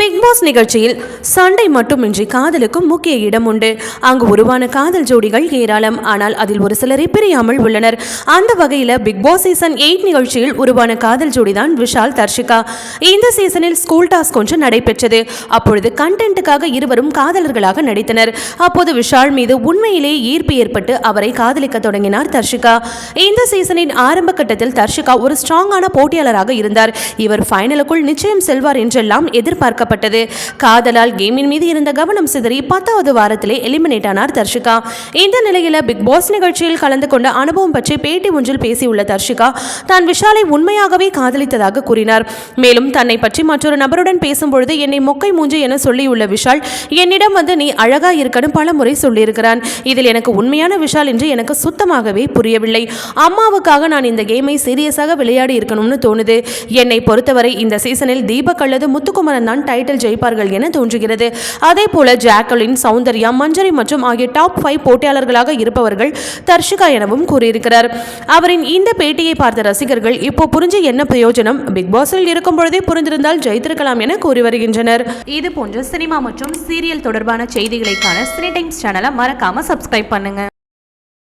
Big pass நிகழ்ச்சியில் சண்டை மட்டுமின்றி காதலுக்கும் முக்கிய இடம் உண்டு. அங்கு உருவான காதல் ஜோடிகள் ஏராளம். ஆனால் அதில் ஒரு சிலரை பிரியாமல் உள்ளனர். அந்த வகையில் பிக் பாஸ் சீசன் எயிட் நிகழ்ச்சியில் உருவான காதல் ஜோடிதான் விஷால் தர்ஷிகா. இந்த சீசனில் ஸ்கூல் டாஸ்க் ஒன்று நடைபெற்றது. அப்பொழுது கண்டென்ட்டுக்காக இருவரும் காதலர்களாக நடித்தனர். அப்போது விஷால் மீது உண்மையிலே ஈர்ப்பு ஏற்பட்டு அவரை காதலிக்க தொடங்கினார் தர்ஷிகா. இந்த சீசனின் ஆரம்ப கட்டத்தில் தர்ஷிகா ஒரு ஸ்ட்ராங்கான போட்டியாளராக இருந்தார். இவர் ஃபைனலுக்குள் நிச்சயம் செல்வார் என்றெல்லாம் எதிர்பார்க்கப்பட்டது காதலால் கேமின் மீது இருந்த கவனம் சிதறி பத்தாவது வாரத்திலே எலிமினேட் ஆனார் தர்ஷிகா. இந்த நிலையில பிக் பாஸ் நிகழ்ச்சியில் கலந்து கொண்ட அனுபவம் பற்றி பேட்டி ஒன்றில் பேசியுள்ள தர்ஷிகா தான் விஷாலை உண்மையாகவே காதலித்ததாக கூறினார். மேலும் தன்னை பற்றி மற்றொரு நபருடன் பேசும்பொழுது என்னை மொக்கை மூஞ்சி என சொல்லியுள்ள விஷால் என்னிடம் வந்து நீ அழகா இருக்கணும் பல முறை சொல்லியிருக்கிறான். இதில் எனக்கு உண்மையான விஷால் என்று எனக்கு சுத்தமாகவே புரியவில்லை. அம்மாவுக்காக நான் இந்த கேமை சீரியஸாக விளையாடி இருக்கணும்னு தோணுது. என்னை பொறுத்தவரை இந்த சீசனில் தீபக் அல்லது முத்துக்குமரன் தான் டைட்டில் ஜெயிப்பார்கள் என தோன்றுகிறது. அதே போல ஜாக்கலின் சௌந்தர்யா மஞ்சரி மற்றும் ஆகிய டாப் ஃபைவ் போட்டியாளர்களாக இருப்பவர்கள் தர்ஷிகா எனவும் கூறியிருக்கிறார். அவரின் இந்த பேட்டியை பார்த்த ரசிகர்கள் இப்போ புரிஞ்சு என்ன பிரயோஜனம்? பிக் பாஸில் இருக்கும் பொழுதே புரிந்திருந்தால் ஜெயித்திருக்கலாம் என கூறி வருகின்றனர். இது போன்ற சினிமா மற்றும் சீரியல் தொடர்பான செய்திகளைக்கான சினி டைம்ஸ் சேனலை மறக்காம சப்ஸ்கிரைப் பண்ணுங்க.